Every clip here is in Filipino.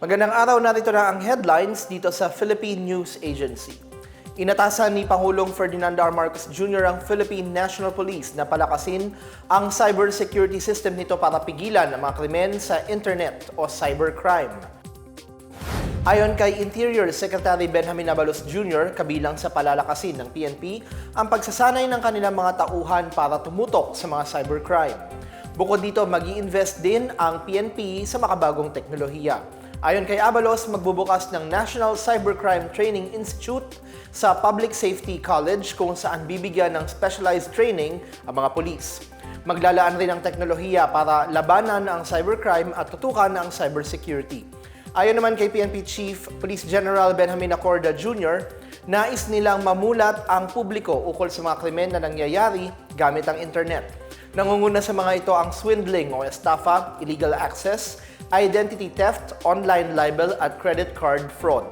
Magandang araw narito na ang headlines dito sa Philippine News Agency. Inatasan ni Pangulong Ferdinand R. Marcos Jr. ang Philippine National Police na palakasin ang cybersecurity system nito para pigilan ang mga krimen sa internet o cybercrime. Ayon kay Interior Secretary Benjamin Abalos Jr., kabilang sa palalakasin ng PNP ang pagsasanay ng kanilang mga tauhan para tumutok sa mga cybercrime. Bukod dito, mag invest din ang PNP sa makabagong teknolohiya. Ayon kay Abalos, magbubukas ng National Cybercrime Training Institute sa Public Safety College kung saan bibigyan ng specialized training ang mga pulis. Maglalaan rin ang teknolohiya para labanan ang cybercrime at tutukan ang cybersecurity. Ayon naman kay PNP Chief Police General Benjamin Acorda Jr., nais nilang mamulat ang publiko ukol sa mga krimen na nangyayari gamit ang internet. Nangunguna sa mga ito ang swindling o estafa, illegal access, identity theft, online libel at credit card fraud.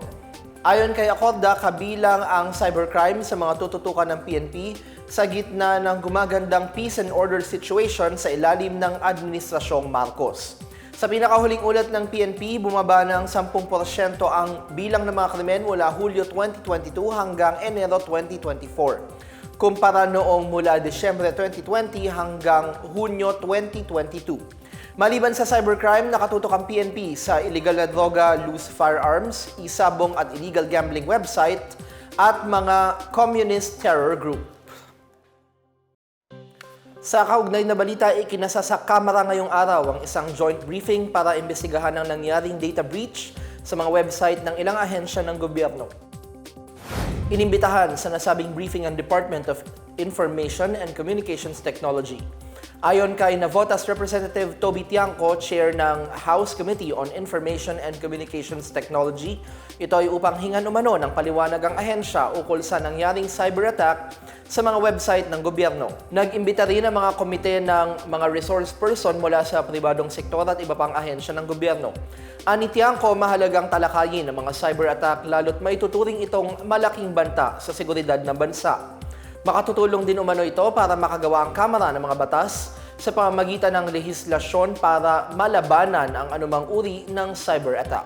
Ayon kay Acorda, kabilang ang cybercrime sa mga tututukan ng PNP sa gitna ng gumagandang peace and order situation sa ilalim ng Administrasyong Marcos. Sa pinakahuling ulat ng PNP, bumaba ng 10% ang bilang ng mga krimen mula Hulyo 2022 hanggang Enero 2024, kumpara noong mula Desyembre 2020 hanggang Hunyo 2022. Maliban sa cybercrime, nakatutok ang PNP sa illegal na droga, loose firearms, isabong at illegal gambling website at mga communist terror group. Sa kaugnay na balita, ikinasa sa Kamara ngayong araw ang isang joint briefing para imbestigahan ang nangyaring data breach sa mga website ng ilang ahensya ng gobyerno. Inimbitahan sa nasabing briefing ang Department of Information and Communications Technology. Ayon kay Navotas Representative Toby Tiangco, chair ng House Committee on Information and Communications Technology, ito ay upang hingan umano ng paliwanag ang ahensya ukol sa nangyaring cyber attack sa mga website ng gobyerno. Nag-imbita rin ang mga komite ng mga resource person mula sa pribadong sektor at iba pang ahensya ng gobyerno. Ani Tiangco, mahalagang talakayin ang mga cyber attack lalo't maituturing itong malaking banta sa seguridad ng bansa. Makatutulong din umano ito para makagawa ang Kamara ng mga batas sa pamamagitan ng lehislasyon para malabanan ang anumang uri ng cyber attack.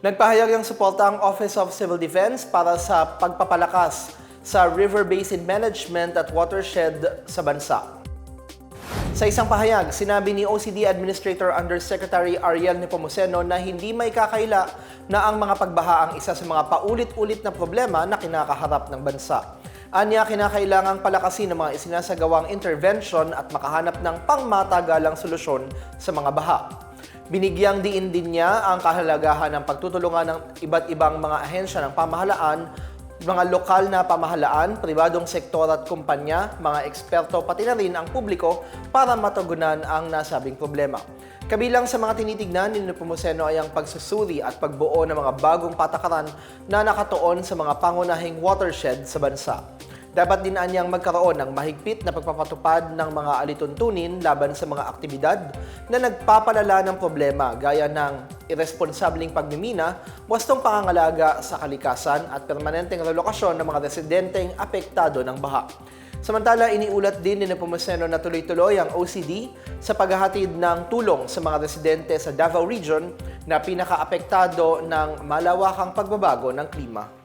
Nagpahayag ng suporta ang Office of Civil Defense para sa pagpapalakas sa river basin management at watershed sa bansa. Sa isang pahayag, sinabi ni OCD Administrator Undersecretary Ariel Nepomuceno na hindi may kakaila na ang mga pagbaha ang isa sa mga paulit-ulit na problema na kinakaharap ng bansa. Anya, kinakailangang palakasin ang mga isinasagawang intervention at makahanap ng pangmatagalang solusyon sa mga baha. Binigyang diin din niya ang kahalagahan ng pagtutulungan ng iba't ibang mga ahensya ng pamahalaan mga lokal na pamahalaan, pribadong sektor at kumpanya, mga eksperto pati na rin ang publiko para matugunan ang nasabing problema. Kabilang sa mga tinitignan ni Nepomuceno ay ang pagsusuri at pagbuo ng mga bagong patakaran na nakatuon sa mga pangunahing watershed sa bansa. Dapat din anyang magkaroon ng mahigpit na pagpapatupad ng mga alituntunin laban sa mga aktibidad na nagpapalala ng problema gaya ng irresponsabling pagmimina, wastong pangangalaga sa kalikasan at permanenteng relokasyon ng mga residenteng apektado ng baha. Samantala, iniulat din ni Nepomuceno na tuloy-tuloy ang OCD sa paghahatid ng tulong sa mga residente sa Davao Region na pinakaapektado ng malawakang pagbabago ng klima.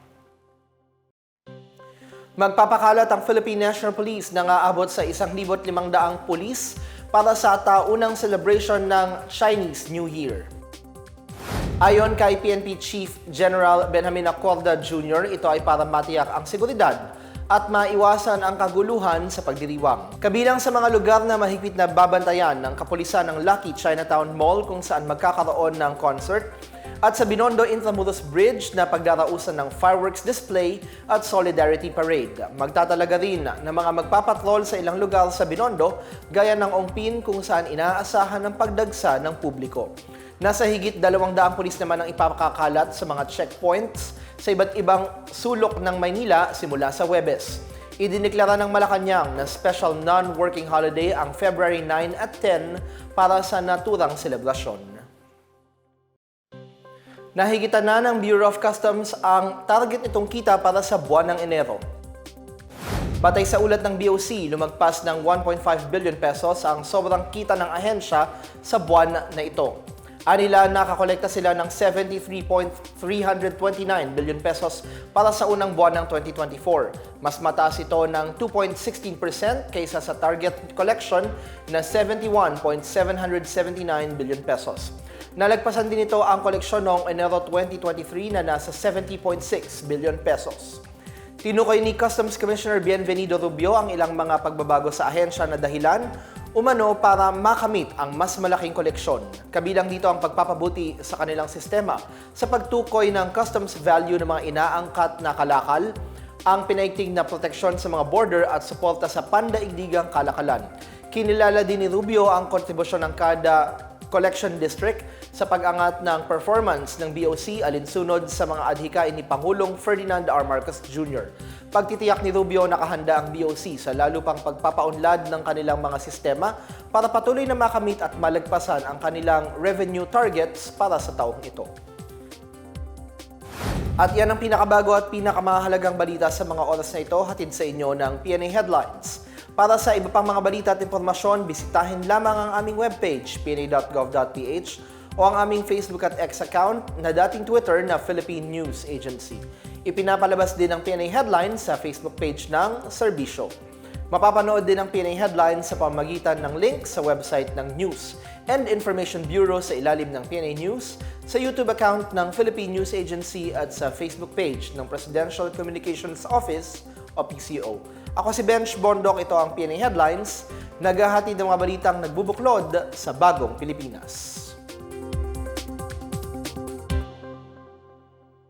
Magpapakalat ang Philippine National Police na aabot sa 1,500 pulis para sa taunang celebration ng Chinese New Year. Ayon kay PNP Chief General Benjamin Acorda Jr., ito ay para matiyak ang seguridad at maiwasan ang kaguluhan sa pagdiriwang. Kabilang sa mga lugar na mahigpit na babantayan ng kapulisan ng Lucky Chinatown Mall kung saan magkakaroon ng concert at sa Binondo Intramuros Bridge na pagdarausan ng fireworks display at solidarity parade. Magtatalaga rin ng mga magpapatrol sa ilang lugar sa Binondo gaya ng Ongpin kung saan inaasahan ng pagdagsa ng publiko. Nasa higit 200 pulis naman ang ipapakakalat sa mga checkpoints sa iba't ibang sulok ng Maynila simula sa Webes. Idineklara ng Malacanang na special non-working holiday ang February 9 at 10 para sa naturang selebrasyon. Nahigitan na ng Bureau of Customs ang target nitong kita para sa buwan ng Enero. Batay sa ulat ng BOC, lumagpas ng 1.5 billion pesos ang sobrang kita ng ahensya sa buwan na ito. Anila nakakolekta sila ng 73.329 billion pesos para sa unang buwan ng 2024. Mas mataas ito ng 2.16% kaysa sa target collection na 71.779 billion pesos. Nalagpasan din ito ang koleksyon noong Enero 2023 na nasa 70.6 billion pesos. Tinukoy ni Customs Commissioner Bienvenido Rubio ang ilang mga pagbabago sa ahensya na dahilan umano para makamit ang mas malaking koleksyon. Kabilang dito ang pagpapabuti sa kanilang sistema sa pagtukoy ng customs value ng mga inaangkat na kalakal, ang pinaigting na proteksyon sa mga border at suporta sa pandaigdigang kalakalan. Kinilala din ni Rubio ang kontribusyon ng kada Collection District sa pag-angat ng performance ng BOC alinsunod sa mga adhikain ni Pangulong Ferdinand R. Marcos Jr. Pagtitiyak ni Rubio nakahanda ang BOC sa lalo pang pagpapaunlad ng kanilang mga sistema para patuloy na makamit at malagpasan ang kanilang revenue targets para sa taong ito. At yan ang pinakabago at pinakamahalagang balita sa mga oras na ito hatid sa inyo ng PNA Headlines. Para sa iba pang mga balita at impormasyon, bisitahin lamang ang aming webpage, pna.gov.ph o ang aming Facebook at X account na dating Twitter na Philippine News Agency. Ipinapalabas din ang PNA Headlines sa Facebook page ng Serbisyo. Mapapanood din ang PNA Headlines sa pamagitan ng link sa website ng News and Information Bureau sa ilalim ng PNA News, sa YouTube account ng Philippine News Agency at sa Facebook page ng Presidential Communications Office o PCO. Ako si Bench Bondok, ito ang PNA Headlines, naghahatid ng mga balitang nagbubuklod sa bagong Pilipinas.